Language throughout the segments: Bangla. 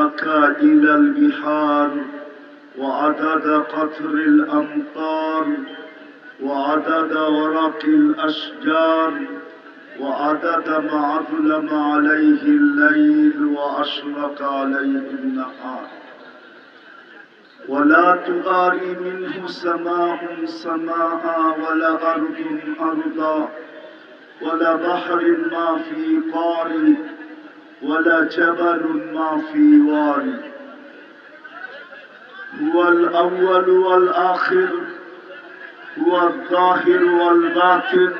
مكائل البحار وعدد قطر الأمطار وعدد ورق الأشجار وعدد ما أظلم عليه الليل وأشرق عليه النهار. ولا تغاري منه سماء سماء ولا أرض أرضا ولا بحر ما في قاري ولا جبل ما في واري هو الأول والآخر هو الظاهر والباطن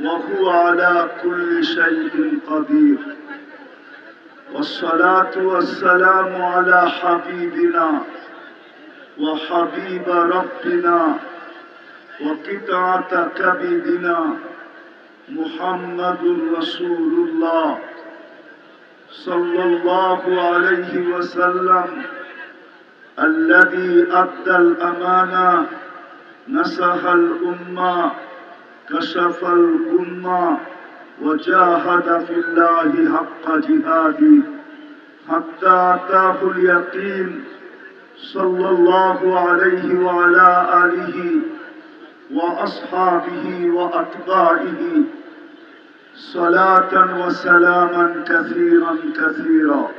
وهو على كل شيء قدير. والصلاة والسلام على حبيبنا وحبيب ربنا وقطعة كبدنا محمد رسول الله. صلى الله عليه وسلم الذي أدى الأمانة نصح الأمة كشف الأمة وجاهد في الله حق جهاده حتى أتاه اليقين صلى الله عليه وعلى آله وأصحابه وأتباعه. صلاة وسلاما كثيرا كثيرا.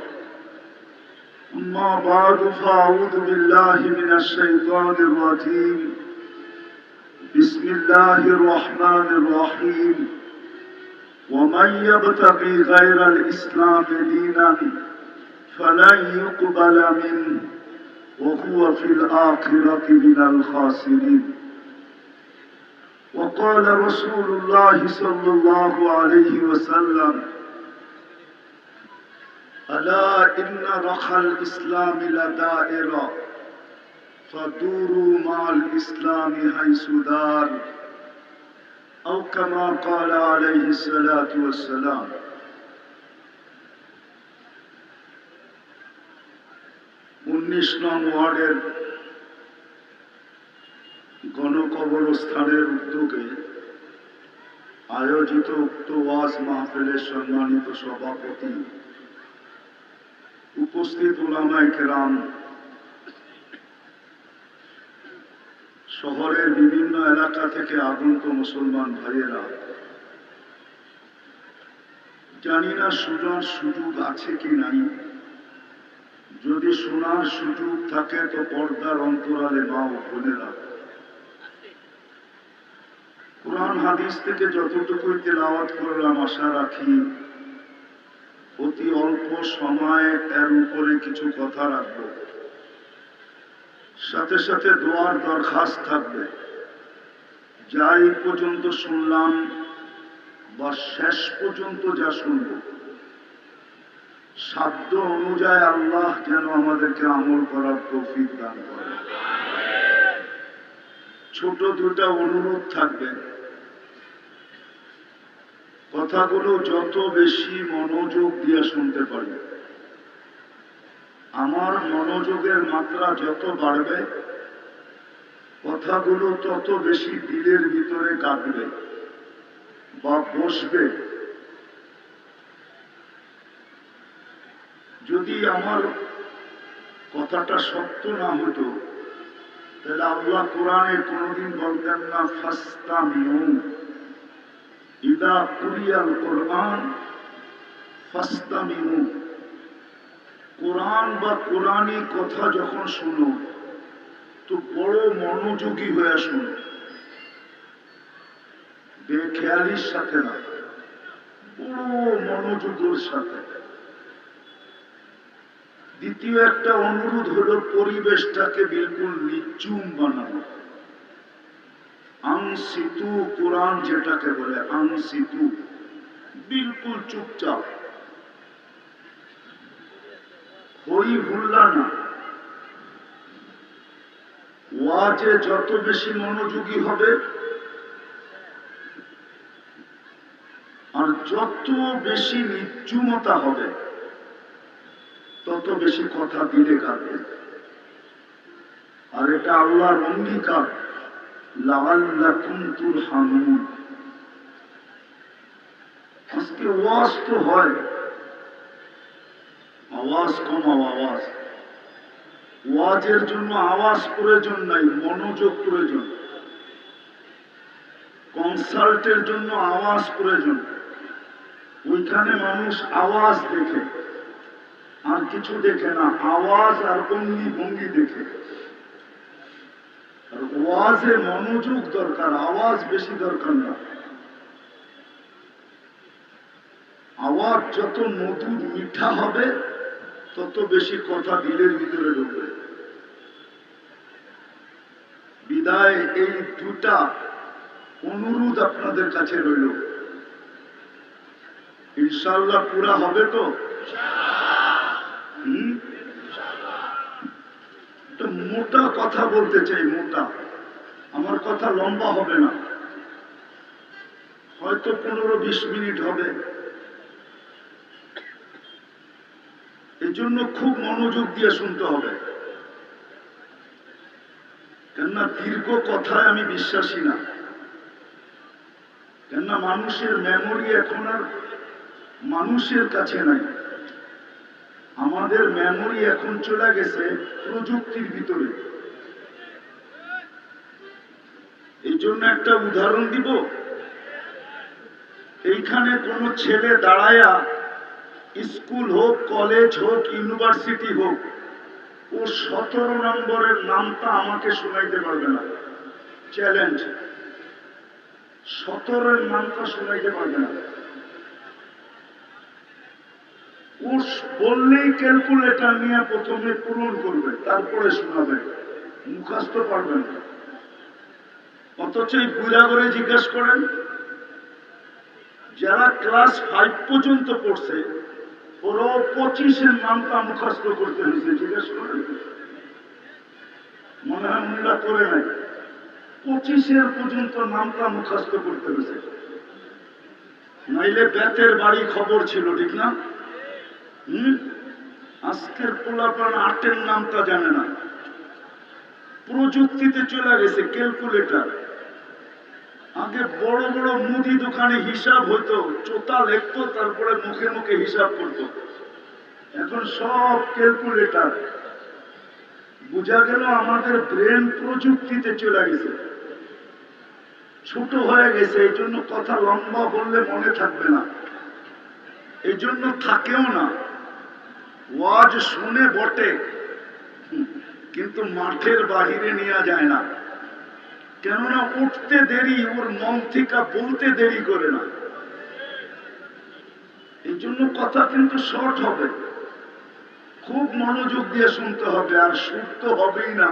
أما بعد فأعوذ بالله من الشيطان الرجيم. بسم الله الرحمن الرحيم. ومن يبتغي غير الإسلام دينا فلن يقبل منه وهو في الآخرة من الخاسرين. وقال رسول الله صلى الله عليه وسلم ألا إن رخى الإسلام لدائرة فدوروا مع الإسلام حيث دار أو كما قال عليه الصلاة والسلام উনিশ নং ওয়ার্ডের গণকবরস্থানের উদ্যোগে আয়োজিত উক্ত ওয়াজ মাহফিলের সম্মানিত সভাপতি উপস্থিত ওলামায় কেরাম, শহরের বিভিন্ন এলাকা থেকে আগন্ত মুসলমান ভাইয়েরা, জানি না শোনার সুযোগ আছে কি নাই। যদি শোনার সুযোগ থাকে তো পর্দার অন্তরালে মা ও বোনেরা কোরআন হাদিস থেকে যতটুকুই তেলাওয়াত করলাম, আশা রাখি অতি অল্প সময়ে এর উপরে কিছু কথা রাখব। সাথে সাথে দোয়ার দরখাস্ত থাকবে। যা এই পর্যন্ত শুনলাম বা শেষ পর্যন্ত যা শুনব। সাধ্য অনুযায়ী আল্লাহ যেন আমাদেরকে আমল করার তৌফিক দান করে ছোট দুটা অনুরোধ থাকবে। কথাগুলো যত বেশি মনোযোগ দিয়ে শুনতে পারি আমার মনোযোগের মাত্রা যত বাড়বে, কথাগুলো তত বেশি দিলের ভিতরে কাটবে বা বসবে। যদি আমার কথাটা সত্য না হতো, তাহলে আল্লাহ কোরআনে কোনোদিন বলতেন না ফাস্তা মিউ কোরআন কোরআন বা কোরআনী কথা যখন শুনো, তো বড় মনোযোগী হয়ে শুনো। বেখেয়ালির সাথে না, বড় মনোযোগের সাথে। দ্বিতীয় একটা অনুরোধ হলো পরিবেশটাকে বিলকুল নিচুম বানানো। আংসিতু কোরআন যেটাকে বলে আংসিতু বিলকুল চুপচাপ। হই না। ওয়াজে যত বেশি মনোযোগী হবে, আর যত বেশি নিচুমতা হবে, তত বেশি কথা দিলে কাঁদবে আর এটা আল্লাহর অঙ্গীকার। লাগাল্লাকুম তুরহামুন আজকে ওয়াজ তো হয়। আওয়াজ কমাও আওয়াজ। ওয়াজের জন্য আওয়াজ প্রয়োজন নাই, মনোযোগ প্রয়োজন। কনসাল্টের জন্য আওয়াজ প্রয়োজন। ওইখানে মানুষ আওয়াজ দেখে। আর কিছু দেখে না, আওয়াজ আর অঙ্গি ভঙ্গি দেখে। ওয়াজে মনোযোগ দরকার, আওয়াজ বেশি দরকার না। আওয়াজ যত মধুর মিঠা হবে, তত বেশি কথা দিলের ভিতরে ঢুকবে। বিদায় এই দুটা অনুরোধ আপনাদের কাছে রইল। ইনশাল্লাহ পুরা হবে তো হুম? একটা মোটা কথা বলতে চাই মোটা। আমার কথা লম্বা হবে না। হয়তো পনেরো বিশ মিনিট হবে। এই জন্য খুব মনোযোগ দিয়ে শুনতে হবে। কেননা দীর্ঘ কথায় আমি বিশ্বাসী না। কেননা মানুষের মেমোরি এখন আর মানুষের কাছে নাই। আমাদের মেমোরি এখন চলে গেছে প্রযুক্তির ভিতরে। এই জন্য একটা উদাহরণ দিব। এইখানে কোনো ছেলে দাঁড়ায়া স্কুল হোক, কলেজ হোক, ইউনিভার্সিটি হোক ও সতেরো নম্বরের নামটা আমাকে শোনাইতে পারবে না। চ্যালেঞ্জ সতেরোর নামটা শোনাইতে পারবে না। ও বললেই ক্যালকুলেটার নিয়ে প্রথমে পূরণ করবে, তারপরে শোনাবে। মুখাস্ত পারবে না। অথচ এই বুড়া করে জিজ্ঞেস করেন, যারা ক্লাস ফাইভ পর্যন্ত পড়ছে ওরা পঁচিশের নামটা মুখস্থ করতে হয়েছে, জিজ্ঞেস করেন। মনে হয় মহিলা করে নাই। পঁচিশের পর্যন্ত নামটা মুখস্থ করতে হয়েছে। নাইলে বেতের বাড়ি খবর ছিল, ঠিক না? আজকের পোলাপান আটের নামটা জানে না। প্রযুক্তিতে চলে গেছে ক্যালকুলেটর। আগে বড় বড় মুদি দোকানে হিসাব হতো চোতা লিখতো, তারপরে মুখে মুখে হিসাব করতো। এখন সব ক্যালকুলেটর। বোঝা গেল আমাদের ব্রেন প্রযুক্তিতে চলে গেছে। ছোট হয়ে গেছে, এই জন্য কথা লম্বা বললে মনে থাকবে না। এই জন্য থাকেও না। ওয়াজ শুনে বটে। কিন্তু মাঠের বাহিরে নেওয়া যায় না। কেননা উঠতে দেরি, ওর মন থেকে বলতে দেরি করে না। এই জন্য কথা কিন্তু শর্ট হবে। খুব মনোযোগ দিয়ে শুনতে হবে, আর সুর তো হবেই না।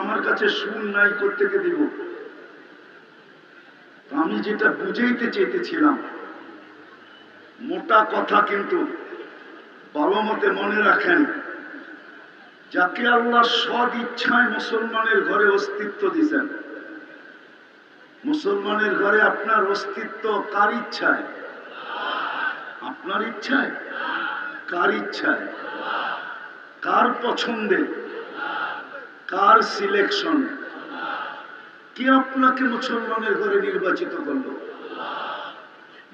আমার কাছে সুর নাই করতে দিব? আমি যেটা বুঝাইতে চেয়েছিলাম, মোটা কথা কিন্তু ভালো মতে মনে রাখেন, যাকে আল্লাহ সদ ইচ্ছায় মুসলমানের ঘরে অস্তিত্ব দিছেন। মুসলমানের ঘরে আপনার অস্তিত্ব কার ইচ্ছায়? আপনার ইচ্ছায়? কার ইচ্ছায়? কার পছন্দে? কার সিলেকশন কে আপনাকে মুসলমানের ঘরে নির্বাচিত করল?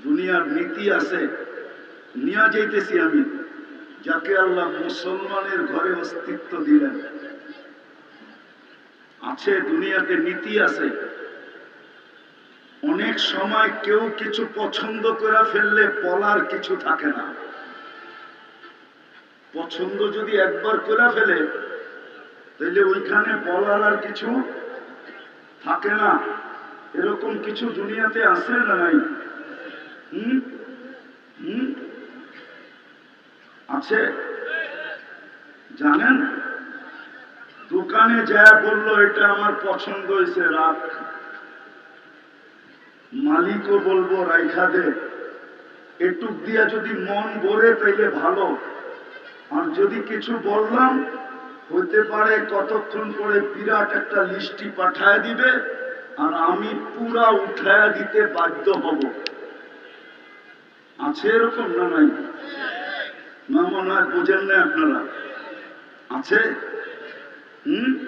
দুনিয়ার নীতি আছে, নিয়ে যাইতেছি আমি। যাকে আল্লাহ মুসলমানের ঘরে অস্তিত্ব দিলেন। আছে, দুনিয়াতে নীতি আছে। অনেক সময় কেউ কিছু পছন্দ করে ফেললে বলার কিছু থাকে না। পছন্দ যদি একবার করে ফেলে তাহলে ওইখানে বলার আর কিছু থাকে না। এরকম কিছু দুনিয়াতে আছে না নাই? হুম? আছে। জানেন? দোকানে যা বলল, এটা আমার পছন্দ হয়েছে, রাখ। মালিকও বলব, রাইখা দে। এটুক দিয়া যদি মন ভরে, তাইলে ভালো। আর যদি কিছু বললাম হতে পারে কতক্ষণ পরে বিরাট একটা লিস্টি পাঠায় দিবে, আর আমি পুরা উঠায়া দিতে বাধ্য হব। আছে এরকম না নাই? না মনে হয় বোঝেন না আপনারা। আছে? হুম?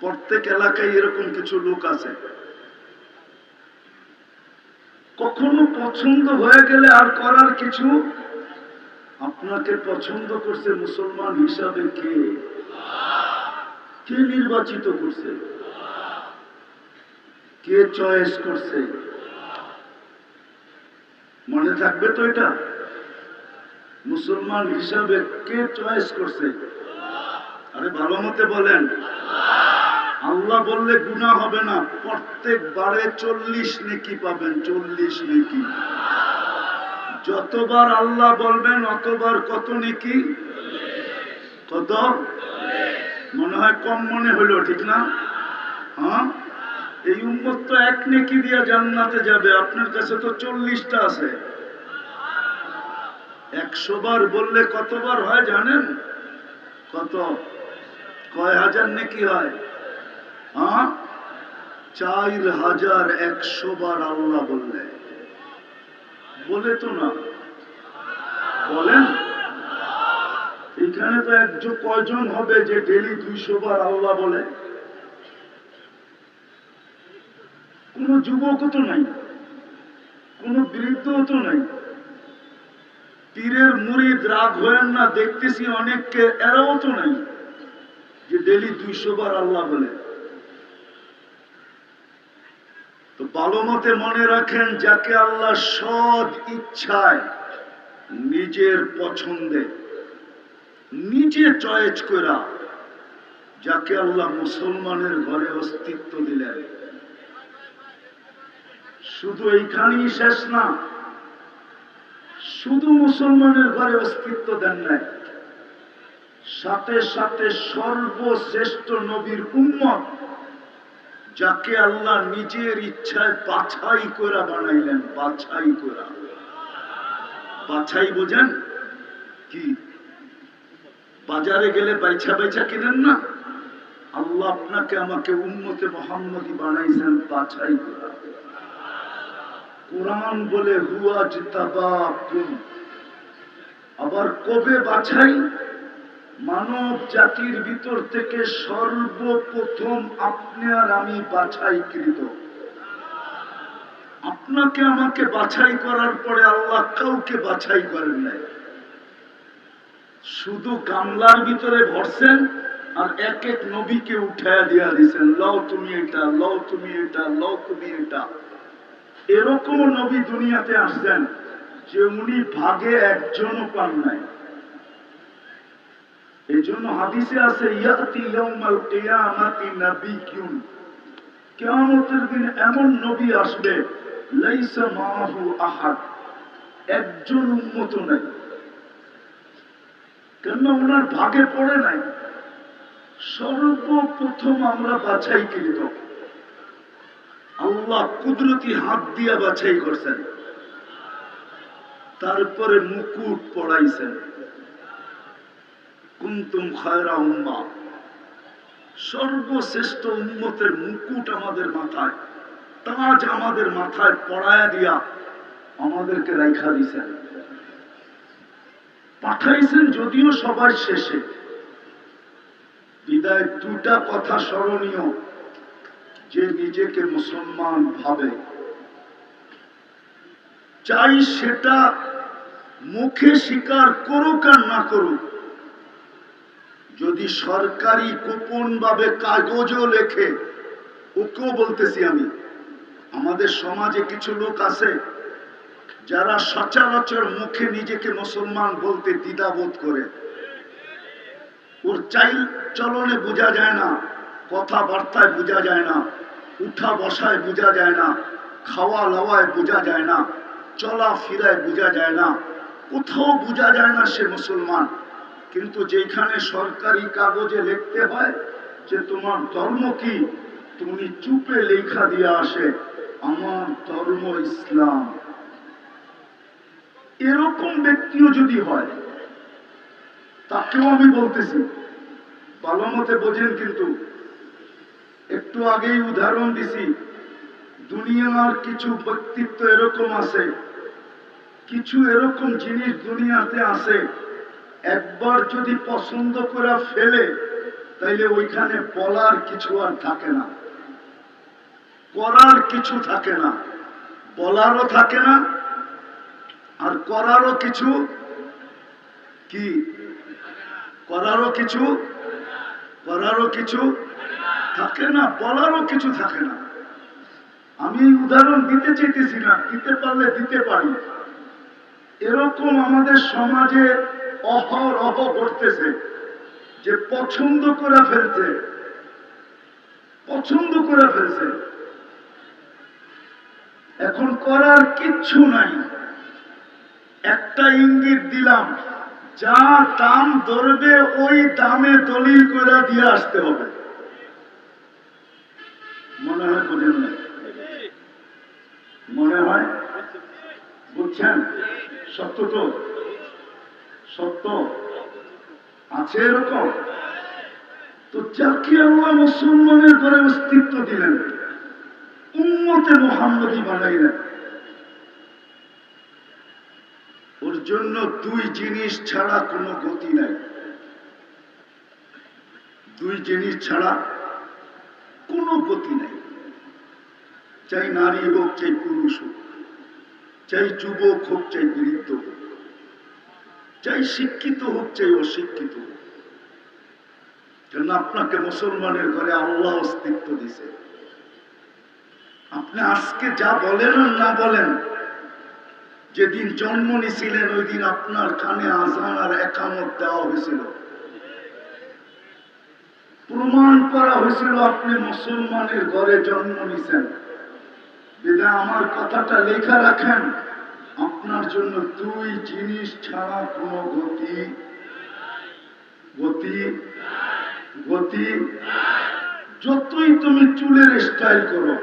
প্রত্যেক এলাকায় এরকম কিছু লোক আছে। কখনো পছন্দ হয়ে গেলে আর করার কিছু? আপনাকে পছন্দ করছে মুসলমান হিসাবে কে? কে নির্বাচিত করছে? কে চয়েস করছে? মনে থাকবে তো এটা? মুসলমান হিসাবে কে চয়েস করছে? আরে ভালো মতে বলেন। আল্লাহ বললে গুণা হবে না। প্রত্যেক বারে চল্লিশ নেকি পাবেন, চল্লিশ নেকি। যতবার আল্লাহ বলবেন, অতবার কত নেকি? কত? মনে হয় কম মনে হলো, ঠিক না? হ্যাঁ? এই উম্মত তো এক নেকি দিয়া জান্নাতে যাবে, আপনার কাছে তো চল্লিশটা আছে। একশো বার বললে কতবার হয় জানেন? কত? কয় হাজার নাকি হয়? হ্যাঁ চার হাজার একশো বার আল্লাহ বললে। বলে তো না। বলেন? এখানে তো একজন কয়জন হবে যে ডেলি দুইশো বার আল্লাহ বলে? কোন যুবকও তো নাই। কোন বৃদ্ধ তো নাই। পীরের মুড়িদ রাগ হয়েন না, দেখতেছি অনেককে, এরাও তো নাই। যে ডেলি দুইশো বার আল্লাহ বলে। তো ভালো মতে মনে রাখেন, যাকে আল্লাহ সৎ ইচ্ছায় নিজের পছন্দে, নিজে চয়েস করা যাকে আল্লাহ মুসলমানের ঘরে অস্তিত্ব দিলেন। শুধু এইখানেই শেষ না শুধু মুসলমানের ঘরে অস্তিত্ব দেন নাই। সাথে সাথে সর্বশ্রেষ্ঠ নবীর উম্মত, যাকে আল্লাহ নিজের ইচ্ছায় বাছাই করা বানাইলেন, বাছাই করা। বাছাই বোঝেন? কি? বাজারে গেলে বাইছা বাইছা কিনেন না? আল্লাহ আপনাকে আমাকে উন্মতে মোহাম্মদী বানাইছেন, বাছাই করা। কোরআন বলে হুয়া জিতাবাকুম আবার কবে বাছাই? মানব জাতির ভিতর থেকে সর্বপ্রথম আপনি আর আমি বাছাইকৃত। আপনাকে আমাকে বাছাই করার পরে আল্লাহ কাউকে বাছাই করেন নাই। শুধু গামলার ভিতরে ভরছেন আর এক এক নবীকে উঠায়া দিয়া দিছেন, লও তুমি এটা, লও তুমি এটা, লও তুমি এটা। এরকম নবী দুনিয়াতে আসছেন যে উনি ভাগে একজনও পান নাই। এই জন্য হাদিসে আছে কিয়ামতের দিন এমন নবী আসবে আহাদ। একজন উন্মত নাই। কেন ওনার ভাগে পড়ে নাই। সর্বপ্রথম আমরা বাছাই কৃত আল্লাহ কুদরতি হাত দিয়া বাছাই করছেন। তারপরে মুকুট পড়াইছেন। কুন্তুম খায়রা উম্মা। সর্বশ্রেষ্ঠ উন্মতের মুকুট আমাদের মাথায়, তাজ আমাদের মাথায় পড়ায়া দিয়া আমাদেরকে রাইখা দিছেন। পাঠাইছেন যদিও সবার শেষে। বিদায় দুটা কথা স্মরণীয়। যে নিজেকে মুসলমান ভাবে, চাই সেটা মুখে স্বীকার করুক আর না করুক। যদি সরকারি গোপন ভাবে কাগজও লেখে, ওকেও বলতেছি আমি, আমাদের সমাজে কিছু লোক আছে যারা সচরাচর মুখে নিজেকে মুসলমান বলতে দ্বিধাবোধ করে। ওর চাইল চলনে বোঝা যায় না। কথাবার্তায় বোঝা যায় না, উঠা বসায় বোঝা যায় না, খাওয়া লাওয়ায় বোঝা যায় না, চলা ফিরায় বোঝা যায় না, কোথাও বোঝা যায় না সে মুসলমান। কিন্তু যেখানে সরকারি কাগজে লিখতে হয় যে তোমার ধর্ম কি, তুমি চুপে লেখা দিয়ে আসে, আমার ধর্ম ইসলাম। এরকম ব্যক্তিও যদি হয়, তাকেও আমি বলতেছি, ভালো মতে বোঝেন কিন্তু একটু আগেই উদাহরণ দিছি। দুনিয়ার কিছু ব্যক্তিত্ব এরকম আছে। কিছু এরকম জিনিস দুনিয়াতে আছে। একবার যদি পছন্দ করে ফেলে, তাইলে ওইখানে বলার কিছু আর থাকে না। করার কিছু থাকে না। বলারও থাকে না। আর করারও কিছু কি? করারও কিছু? করারও কিছু? থাকে না, বলারও কিছু থাকে না। আমি এই উদাহরণ দিতে চাইতেছি না, দিতে পারলে দিতে পারি। এরকম আমাদের সমাজে অহর অহ ঘটতেছে যে পছন্দ করে ফেলছে। পছন্দ করে ফেলছে। এখন করার কিচ্ছু নাই। একটা ইঙ্গিত দিলাম, যা দাম ধরবে ওই দামে দলিল করে দিয়ে আসতে হবে। মনে হয় বোঝেন না? মনে হয় বুঝছেন? সত্য তো? সত্য? আছে এরকম? তো যাকে আল্লাহ মুসলমানের ঘরে অস্তিত্ব দিলেন, উম্মতে মোহাম্মদী বানাইলেন। ওর জন্য দুই জিনিস ছাড়া কোনো গতি নাই। দুই জিনিস ছাড়া কোনো গতি নাই চাই নারী হোক, চাই পুরুষ হোক, চাই যুবক হোক, চাই বৃদ্ধ হোক, চাই শিক্ষিত হোক, চাই অশিক্ষিত হোক। কেন আপনাকে মুসলমানের ঘরে আল্লাহ অস্তিত্ব দিছে। আপনি আজকে যা বলেন আর না বলেন, যেদিন জন্ম নিছিলেন ওই দিন আপনার কানে আজান আর একামত দেওয়া হয়েছিল। প্রমাণ করা হয়েছিল আপনি মুসলমানের ঘরে জন্ম নিছেন। যেটা আমার কথাটা লেখা রাখেন। আপনার জন্য দুই জিনিস ছাড়া কোনো গতি গতি গতি যতই তুমি চুলের স্টাইল করো,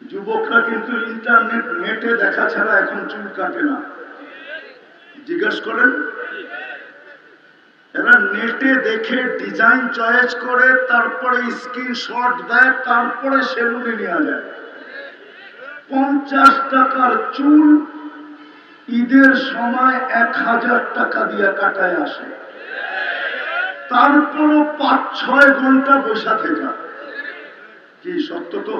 যুবকরা কিন্তু ইন্টারনেট নেটে দেখা ছাড়া এখন চুল কাটে না। জিজ্ঞেস করেন এরা নেটে দেখে ডিজাইন চয়েস করে, তারপরে স্ক্রিনশট দেয়, তারপরে সেলুনে নেওয়া যায়। পঞ্চাশ টাকার চুল ঈদের সময় এক হাজার টাকা দিয়ে কাটায় আসে। তারপরও পাঁচ, ছয় ঘণ্টা বসা থেকে। কি সত্য তো?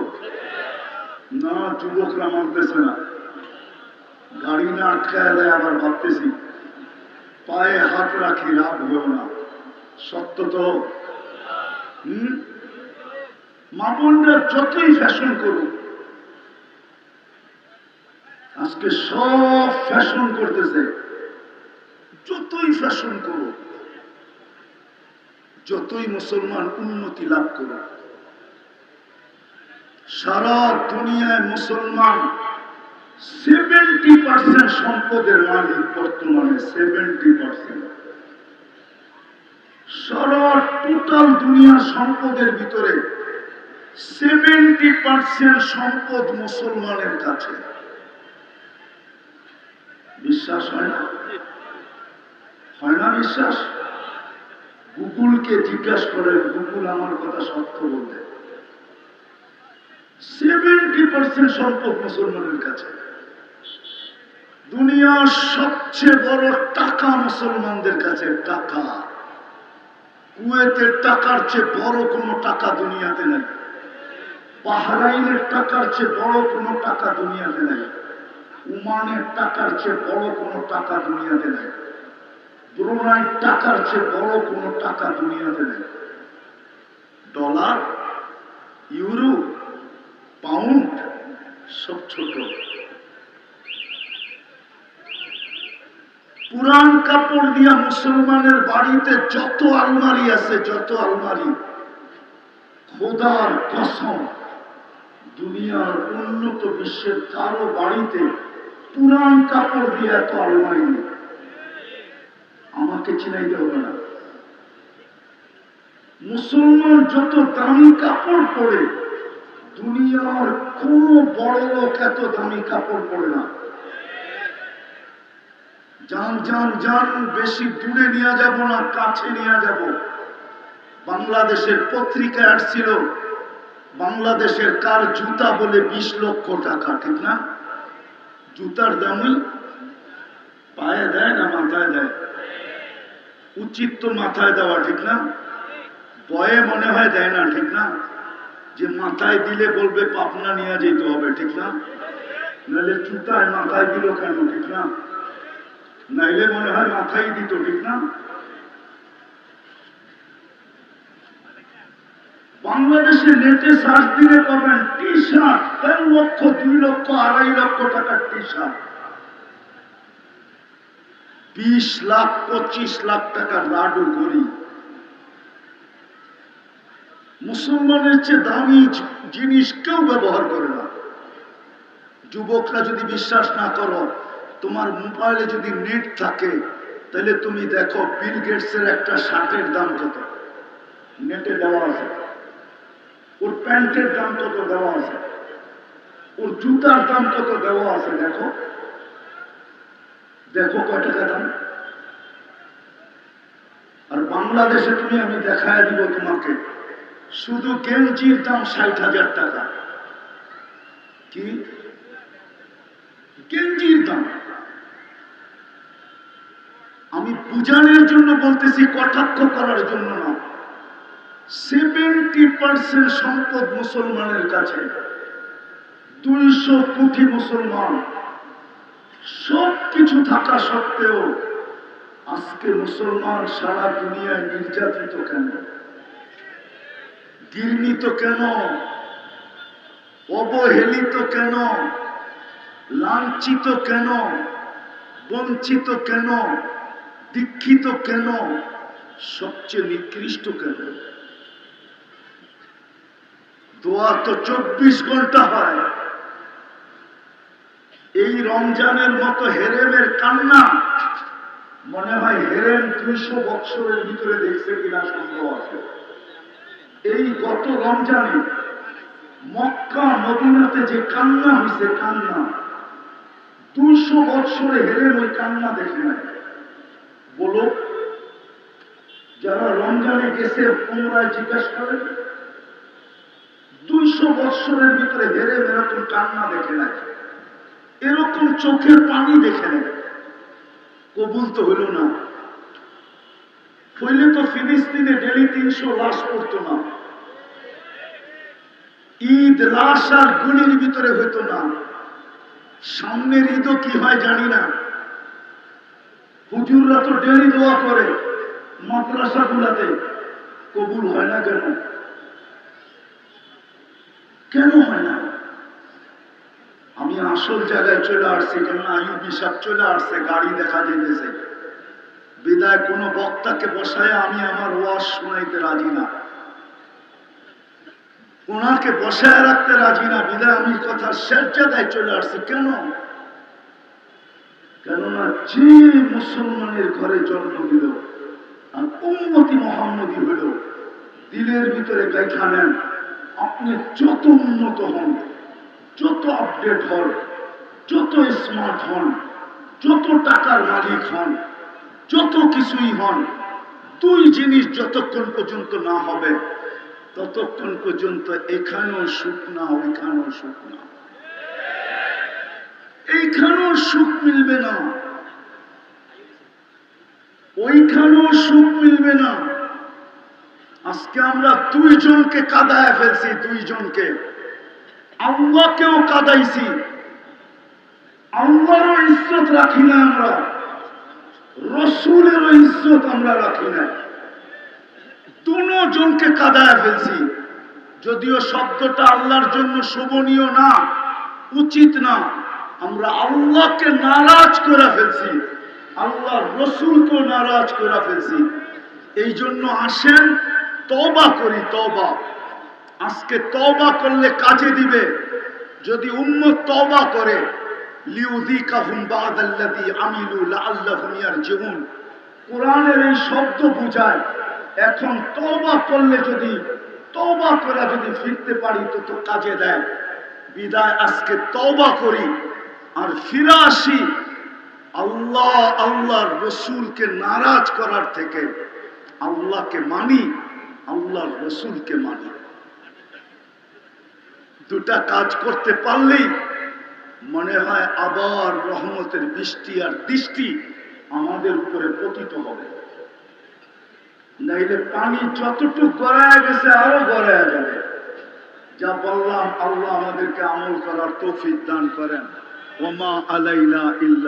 না, যুবকরা মানতেছে না। গাড়ি না আটকায় আবার ভাবতেছি। পায়ে হাত রাখি লাভ হলো না। সত্য তো? হম? মা যতই ফ্যাশন করুক, আজকে সব ফ্যাশন করতেছে। যতই ফ্যাশন করুক, যতই মুসলমান উন্নতি লাভ করুক, সারা দুনিয়ায় মুসলমান সেভেন্টি পার্সেন্ট সম্পদের মালিক বর্তমানে সেভেন্টি পার্সেন্ট। টোটাল সম্পদের ভিতরে সেভেন্টি পার্সেন্ট সম্পদ মুসলমানের কাছে। বিশ্বাস হয় না? হয় না বিশ্বাস? গুগলকে জিজ্ঞাসা করে, গুগল আমার কথা সত্য বলতে। সেভেন্টি পার্সেন্ট সম্পদ মুসলমানের কাছে। দুনিয়ার সবচেয়ে বড় টাকা মুসলমানদের কাছে টাকা। কুয়েতের টাকার চেয়ে বড় কোনো টাকা দুনিয়াতে নাই। বাহরাইনের টাকার চেয়ে বড় কোনো টাকা দুনিয়াতে নাই। উমানের টাকার চেয়ে বড় কোনো টাকা দুনিয়াতে নাই। ব্রুনাইয়ের টাকার চেয়ে বড় কোনো টাকা দুনিয়াতে নেই। ডলার, ইউরো, পাউন্ড সব ছোট। পুরান কাপড় দিয়া মুসলমানের বাড়িতে যত আলমারি আছে, যত আলমারি। খোদার কসম, দুনিয়ার উন্নত বিশ্বের কারও বাড়িতে পুরান কাপড় দিয়ে এত আলমারি নেই। আমাকে চিনাইতে হবে না। মুসলমান যত দামি কাপড় পরে, দুনিয়ার কোন বড় লোক এত দামি কাপড় পরে না। যান যান যান বেশি দূরে নিয়ে যাব না, কাছে নিয়ে যাব। বাংলাদেশের পত্রিকায় আসছিল, বাংলাদেশের কার জুতা বলে বিশ লক্ষ টাকা, ঠিক না? জুতার দামই পায়ে দেয় না মাথায় দেয়? উচিত তো মাথায় দেওয়া, ঠিক না? বয়ে মনে হয় দেয় না, ঠিক না? যে মাথায় দিলে বলবে পাপনা নিয়ে যেতে হবে, ঠিক না? নাহলে জুতায় মাথায় দিল কেন, ঠিক না? নাইলে মনে হয় মাথায় দিত, ঠিক না? বাংলাদেশে নেটে সার্চ দিলে পাবেন টি শার্ট দেড় লক্ষ, দুই লক্ষ, আড়াই লক্ষ টাকার টি শার্ট বিশ লাখ, পঁচিশ লাখ টাকার লাডু করি মুসলমানের চেয়ে দামি জিনিস কেউ ব্যবহার করে না। যুবকরা যদি বিশ্বাস না করো তোমার মোবাইলে যদি নেট থাকে, তাহলে তুমি দেখো বিল গেটসের একটা শার্টের দাম কত? নেটে দেওয়া আছে। ওর প্যান্টের দাম কত দেওয়া আছে? ওর জুতার দাম কত দেওয়া আছে দেখো? দেখো কয় টাকা দাম? আর বাংলাদেশে তুমি আমি দেখায় দিব তোমাকে, শুধু গেঞ্জির দাম ষাট হাজার টাকা। কি? গেঞ্জির দাম। আমি বুঝানোর জন্য বলতেছি, কটাক্ষ করার জন্য না। সেভেন্টি পার্সেন্ট সম্পদ মুসলমানের কাছে। দুইশো কোটি মুসলমান। সব কিছু থাকা সত্ত্বেও আজকে মুসলমান সারা দুনিয়ায় নির্যাতিত কেন? ঘৃণিত কেন? অবহেলিত কেন? লাঞ্ছিত কেন? বঞ্চিত কেন? দীক্ষিত কেন? সবচেয়ে নিকৃষ্ট কেন? দোয়া তো চব্বিশ ঘণ্টা হয়। এই রমজানের মতো হেরেমের কান্না মনে হয় হেরেম দুইশো বৎসরের ভিতরে দেখছে কিনা সন্দেহ আছে। এই গত রমজানে মক্কা, মদিনাতে যে কান্না হয়েছে কান্না। দুইশো বৎসরে হেরেম ওই কান্না দেখে নাই। বলো, যারা রমজানে গেছে পুনরায় জিজ্ঞাসা করে, দুইশো বৎসরের ভিতরে হেরে এরকম কান্না দেখে নাই। এরকম চোখের পানি দেখে নেয় কবুল তো হইল না। হইলে তো ফিলিস্তিনে ডেলি তিনশো লাশ পড়তো না। ঈদ লাশ আর গুলির ভিতরে হইতো না। সামনের ঈদও কি হয় জানি না। হুজুররা তো ডেলি দোয়া করে মাদ্রাসা গুলাতে কবুল হয় না কেন? কেন হয় না? আমি আসল জায়গায় চলে আসছি কেন আয়ুব হিসাব চলে আসছে, গাড়ি দেখা যেতেছে বিদায় কোনো বক্তাকে বসায় আমি আমার ওয়াজ শোনাইতে রাজি না। ওনাকে বসায় রাখতে রাজি না, বিদায় আমি কথা শেষ জায়গায় চলে আসছি। কেন? কেননা যে মুসলমানের ঘরে জন্ম দিল আর উন্নতি মোহাম্মদী হইল দিলের ভিতরে দেখা নেন, আপনি যত উন্নত হন, যত আপডেট হন, যত স্মার্ট হন, যত টাকার মালিক হন, যত কিছুই হন, দুই জিনিস যতক্ষণ পর্যন্ত না হবে, ততক্ষণ পর্যন্ত এখানেও সুখ না, ওইখানেও সুখ না। এইখানেও সুখ মিলবে না। ওইখানেও সুখ মিলবে না। আজকে আমরা দুইজনকে কাদায় ফেলছি, দুইজনকে। আল্লাহকেও কাদাইছি। আল্লাহরও ইজ্জত রাখি না আমরা। রসুলেরও ইজ্জত আমরা রাখি না। জনকে কাদায় ফেলছি। যদিও শব্দটা আল্লাহর জন্য শোভনীয় না, উচিত না, আমরা আল্লাহকে নারাজ করে ফেলছি। আল্লাহ রসুলকেও নারাজ করে ফেলছি। এই জন্য আসেন তবা করি তবা আজকে তবা করলে কাজে দিবে। যদি উম্মত তবা করে কোরআনের এই শব্দ বুঝায়, এখন তবা করলে যদি তবা করে যদি ফিরতে পারি, তো তো কাজে দেয়। বিদায়, আজকে তবা করি। আর ফিরে আসি আল্লাহ আল্লাহর রসুলকে নারাজ করার থেকে আল্লাহকে মানি, আল্লাহর রসুলকে মানি। দুটা কাজ করতে পারলেই মনে হয় আবার রহমতের বৃষ্টি আর দৃষ্টি আমাদের উপরে পতিত হবে। নাইলে পানি যতটুকু গড়ায় গেছে আরও গড়ায় যাবে। যা বললাম, আল্লাহ আমাদেরকে আমল করার তৌফিক দান করেন। ওমা আলাইনা ইল্লা